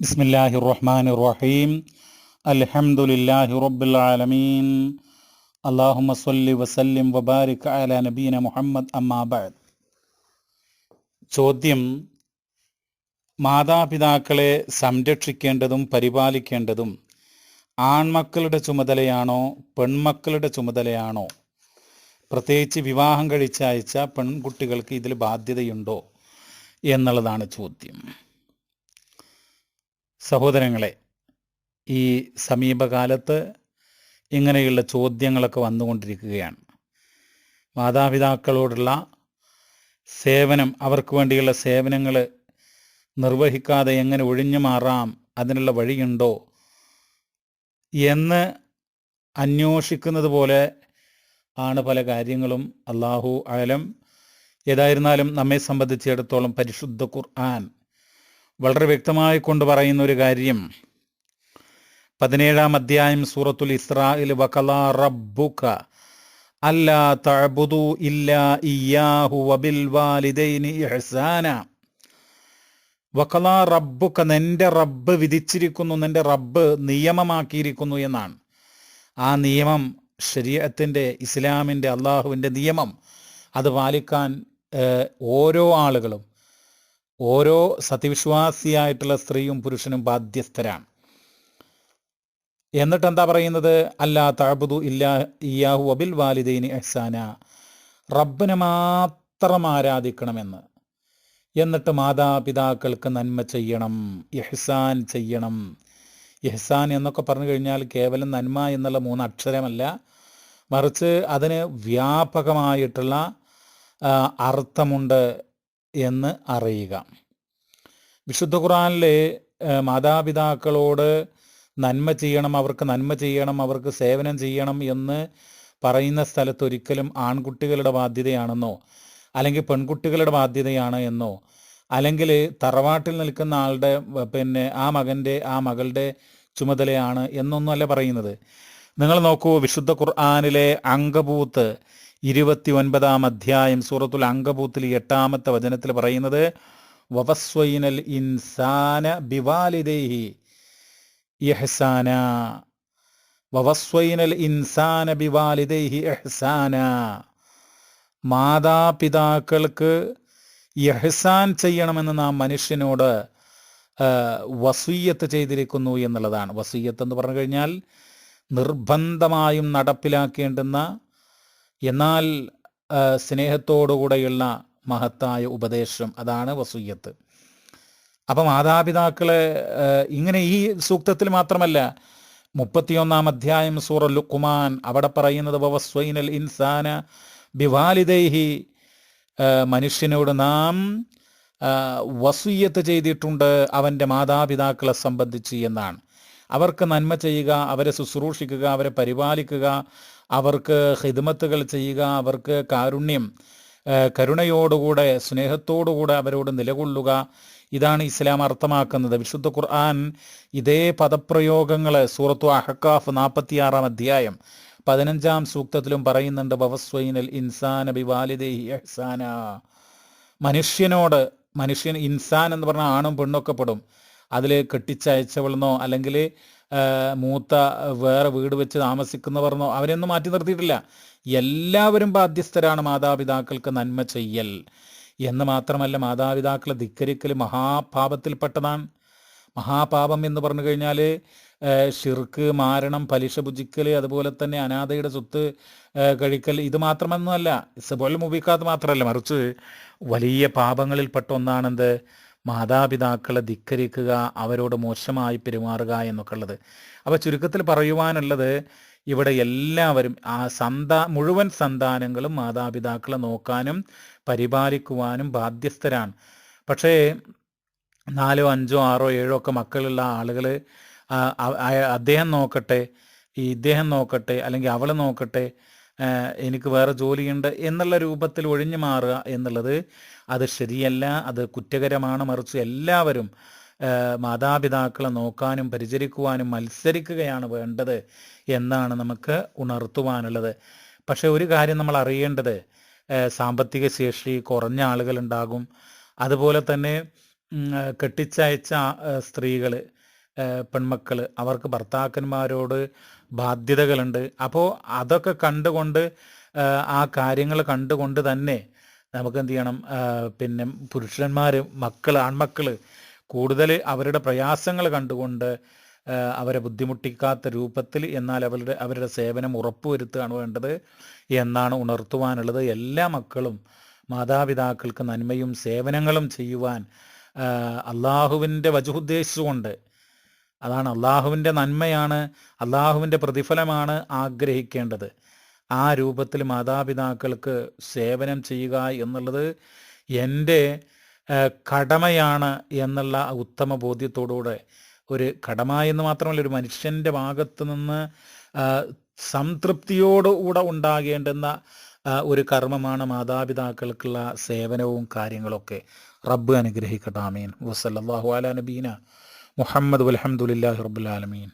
ബിസ്മില്ലാഹി റഹ്മാൻ റഹീം അൽഹംദുലില്ലാഹി റബ്ബിൽ ആലമീൻ അള്ളാഹുമ സല്ലി വസല്ലിം വബാരിക് അല നബീന മുഹമ്മദ് അമ്മാബാദ് ചോദ്യം മാതാപിതാക്കളെ സംരക്ഷിക്കേണ്ടതും പരിപാലിക്കേണ്ടതും ആൺമക്കളുടെ ചുമതലയാണോ പെൺമക്കളുടെ ചുമതലയാണോ? പ്രത്യേകിച്ച് വിവാഹം കഴിച്ചയച്ച പെൺകുട്ടികൾക്ക് ഇതിൽ ബാധ്യതയുണ്ടോ എന്നുള്ളതാണ് ചോദ്യം. സഹോദരങ്ങളെ ഈ സമീപകാലത്ത് ഇങ്ങനെയുള്ള ചോദ്യങ്ങളൊക്കെ വന്നുകൊണ്ടിരിക്കുകയാണ്. മാതാപിതാക്കളോടുള്ള സേവനം അവർക്ക് വേണ്ടിയുള്ള സേവനങ്ങൾ നിർവഹിക്കാതെ എങ്ങനെ ഒഴിഞ്ഞു മാറാം അതിനുള്ള വഴിയുണ്ടോ എന്ന് അന്വേഷിക്കുന്നത് പോലെ ആണ് പല കാര്യങ്ങളും. അള്ളാഹു ആലം ഏതായിരുന്നാലും നമ്മെ സംബന്ധിച്ചിടത്തോളം പരിശുദ്ധ ഖുർആൻ വളരെ വ്യക്തമായി കൊണ്ട് പറയുന്ന ഒരു കാര്യം. പതിനേഴാം അധ്യായം സൂറത്തുൽ ഇസ്രായിൽ വകല റബ്ബുക അല്ലാ തഴബുദു ഇല്ലാ ഇയ്യാഹു വബിൽ വാലിദൈനി ഇഹ്സാന. വകല റബ്ബുക നിന്റെ റബ്ബ് വിധിച്ചിരിക്കുന്നു നിന്റെ റബ്ബ് നിയമമാക്കിയിരിക്കുന്നു എന്നാണ്. ആ നിയമം ശരീരത്തിന്റെ ഇസ്ലാമിന്റെ അള്ളാഹുവിന്റെ നിയമം അത് പാലിക്കാൻ ഓരോ ആളുകളും ഓരോ സത്യവിശ്വാസിയായിട്ടുള്ള സ്ത്രീയും പുരുഷനും ബാധ്യസ്ഥരാണ്. എന്നിട്ട് എന്താ പറയുന്നത്? അല്ലാ താഴ്ബുദു ഇല്ലാ ഇയാഹു അബിൽ വാലിദൈനി എഹ്സാന റബ്ബിനെ മാത്രം ആരാധിക്കണമെന്ന്. എന്നിട്ട് മാതാപിതാക്കൾക്ക് നന്മ ചെയ്യണം ഇഹ്സാൻ ചെയ്യണം. ഇഹ്സാൻ എന്നൊക്കെ പറഞ്ഞു കഴിഞ്ഞാൽ കേവലം നന്മ എന്നുള്ള മൂന്ന് അക്ഷരമല്ല. മറിച്ച് അതിന് വ്യാപകമായിട്ടുള്ള അർത്ഥമുണ്ട്. എന്ന് അറിയുക. വിശുദ്ധ ഖുറാനിലെ മാതാപിതാക്കളോട് നന്മ ചെയ്യണം അവർക്ക് നന്മ ചെയ്യണം അവർക്ക് സേവനം ചെയ്യണം എന്ന് പറയുന്ന സ്ഥലത്ത് ഒരിക്കലും ആൺകുട്ടികളുടെ ബാധ്യതയാണെന്നോ അല്ലെങ്കിൽ പെൺകുട്ടികളുടെ ബാധ്യതയാണ് എന്നോ അല്ലെങ്കിൽ തറവാട്ടിൽ നിൽക്കുന്ന ആളുടെ പിന്നെ ആ മകന്റെ ആ മകളുടെ ചുമതലയാണ് എന്നൊന്നും അല്ല പറയുന്നത്. നിങ്ങൾ നോക്കൂ വിശുദ്ധ ഖുർആാനിലെ അങ്കബൂത്ത് ഇരുപത്തി ഒൻപതാം അധ്യായം സൂറത്തുൽ അങ്കബൂത്തിൽ എട്ടാമത്തെ വചനത്തിൽ പറയുന്നത് വവസ്വൈനൽ ഇൻസാന ബിവാലിദൈഹി ഇഹ്സാന. വവസ്വൈനൽ ഇൻസാന ബിവാലിദൈഹി ഇഹ്സാന. മാതാപിതാക്കൾക്ക് യഹസാൻ ചെയ്യണമെന്ന് നാം മനുഷ്യനോട് വസീയത്ത് ചെയ്തിരിക്കുന്നു എന്നുള്ളതാണ്. വസീയത്ത് എന്ന് പറഞ്ഞു കഴിഞ്ഞാൽ നിർബന്ധമായും നടപ്പിലാക്കേണ്ടുന്ന എന്നാൽ സ്നേഹത്തോടുകൂടെയുള്ള മഹത്തായ ഉപദേശം അതാണ് വസൂയത്ത്. അപ്പം മാതാപിതാക്കളെ ഇങ്ങനെ ഈ സൂക്തത്തിൽ മാത്രമല്ല മുപ്പത്തിയൊന്നാം അധ്യായം സൂറ ലുക്കുമാൻ അവിടെ പറയുന്നത് വസ്വൈനൽ ഇൻസാന ബിവാലിദൈഹി മനുഷ്യനോട് നാം വസൂയത്ത് ചെയ്തിട്ടുണ്ട് അവന്റെ മാതാപിതാക്കളെ സംബന്ധിച്ച് എന്നാണ്. അവർക്ക് നന്മ ചെയ്യുക അവരെ ശുശ്രൂഷിക്കുക അവരെ പരിപാലിക്കുക അവർക്ക് ഹിദ്മത്തുകൾ ചെയ്യുക അവർക്ക് കാരുണ്യം കരുണയോടുകൂടെ സ്നേഹത്തോടുകൂടെ അവരോട് നിലകൊള്ളുക. ഇതാണ് ഇസ്ലാം അർത്ഥമാക്കുന്നത്. വിശുദ്ധ ഖുർആൻ ഇതേ പദപ്രയോഗങ്ങൾ സൂറത്തു അഹക്കാഫ് നാൽപ്പത്തിയാറാം അധ്യായം പതിനഞ്ചാം സൂക്തത്തിലും പറയുന്നുണ്ട് ബവസ്വൈനൽ ഇൻസാന ബിവാലിദൈഹി ഇഹ്സാന. മനുഷ്യനോട് മനുഷ്യൻ ഇൻസാൻ എന്ന് പറഞ്ഞാൽ ആണും പെണ്ണൊക്കെ പെടും. അതിൽ കെട്ടിച്ചയച്ചവളെന്നോ അല്ലെങ്കിൽ മൂത്ത വേറെ വീട് വെച്ച് താമസിക്കുന്നവർന്നോ അവരെയൊന്നും മാറ്റി നിർത്തിയിട്ടില്ല. എല്ലാവരും ബാധ്യസ്ഥരാണ് മാതാപിതാക്കൾക്ക് നന്മ ചെയ്യൽ. എന്ന് മാത്രമല്ല മാതാപിതാക്കളെ ധിക്കരിക്കൽ മഹാപാപത്തിൽപ്പെട്ടതാണ്. മഹാപാപം എന്ന് പറഞ്ഞു കഴിഞ്ഞാൽ ഷിർക്ക് മാരണം പലിശ ഭുജിക്കൽ അതുപോലെ തന്നെ അനാഥയുടെ സ്വത്ത് കഴിക്കൽ ഇത് മാത്രമൊന്നുമല്ല. ഇസബോൽ മുബിക്കാത്ത് മാത്രമല്ല മറിച്ച് വലിയ പാപങ്ങളിൽപ്പെട്ട ഒന്നാണെന്ത്? മാതാപിതാക്കളെ ധിക്കരിക്കുക അവരോട് മോശമായി പെരുമാറുക എന്നൊക്കെ ഉള്ളത്. അപ്പോൾ ചുരുക്കത്തിൽ പറയുവാനുള്ളത് ഇവിടെ എല്ലാവരും ആ സന്താ മുഴുവൻ സന്താനങ്ങളും മാതാപിതാക്കളെ നോക്കാനും പരിപാലിക്കുവാനും ബാധ്യസ്ഥരാണ്. പക്ഷേ നാലോ അഞ്ചോ ആറോ ഏഴോ ഒക്കെ മക്കളുള്ള ആളുകൾ അദ്ദേഹം നോക്കട്ടെ ഈ ഇദ്ദേഹം നോക്കട്ടെ അല്ലെങ്കിൽ അവളെ നോക്കട്ടെ എനിക്ക് വേറെ ജോലിയുണ്ട് എന്നുള്ള രൂപത്തിൽ ഒഴിഞ്ഞു മാറുക എന്നുള്ളത് അത് ശരിയല്ല അത് കുറ്റകരമാണ് മറിച്ച് എല്ലാവരും മാതാപിതാക്കളെ നോക്കാനും പരിചരിക്കുവാനും മത്സരിക്കുകയാണ് വേണ്ടത് എന്നാണ് നമുക്ക് ഉണർത്തുവാനുള്ളത്. പക്ഷേ ഒരു കാര്യം നമ്മൾ അറിയേണ്ടത് സാമ്പത്തിക ശേഷി കുറഞ്ഞ ആളുകളുണ്ടാകും. അതുപോലെ തന്നെ കെട്ടിച്ചയച്ച സ്ത്രീകൾ പെൺമക്കൾ അവർക്ക് ഭർത്താക്കന്മാരോട് ബാധ്യതകളുണ്ട്. അപ്പോൾ അതൊക്കെ കണ്ടുകൊണ്ട് ആ, കാര്യങ്ങൾ കണ്ടുകൊണ്ട് തന്നെ നമുക്ക് എന്ത് ചെയ്യണം? പിന്നെ പുരുഷന്മാർ മക്കൾ ആൺമക്കൾ കൂടുതൽ അവരുടെ പ്രയാസങ്ങൾ കണ്ടുകൊണ്ട് അവരെ ബുദ്ധിമുട്ടിക്കാത്ത രൂപത്തിൽ എന്നാൽ അവരുടെ അവരുടെ സേവനം ഉറപ്പുവരുത്തുകയാണ് വേണ്ടത് എന്നാണ് ഉണർത്തുവാനുള്ളത്. എല്ലാ മക്കളും മാതാപിതാക്കൾക്ക് നന്മയും സേവനങ്ങളും ചെയ്യുവാൻ അള്ളാഹുവിന്റെ വജുദ്ദേശിച്ചുകൊണ്ട് അതാണ് അള്ളാഹുവിന്റെ നന്മയാണ് അള്ളാഹുവിന്റെ പ്രതിഫലമാണ് ആഗ്രഹിക്കേണ്ടത്. ആ രൂപത്തിൽ മാതാപിതാക്കൾക്ക് സേവനം ചെയ്യുക എന്നുള്ളത് എന്റെ കടമയാണ് എന്നുള്ള ഉത്തമ ബോധ്യത്തോടുകൂടെ. ഒരു കടമ എന്ന് മാത്രമല്ല ഒരു മനുഷ്യന്റെ ഭാഗത്തു നിന്ന് സംതൃപ്തിയോടുകൂടെ ഉണ്ടാകേണ്ടുന്ന ഒരു കർമ്മമാണ് മാതാപിതാക്കൾക്കുള്ള സേവനവും കാര്യങ്ങളൊക്കെ. റബ്ബ് അനുഗ്രഹിക്കട്ടെ ആമീൻ. വസല്ലാഹു അല നബീന മുഹമ്മദ് വലഹമുല്ലാഹി റബ്ബുലാലമീൻ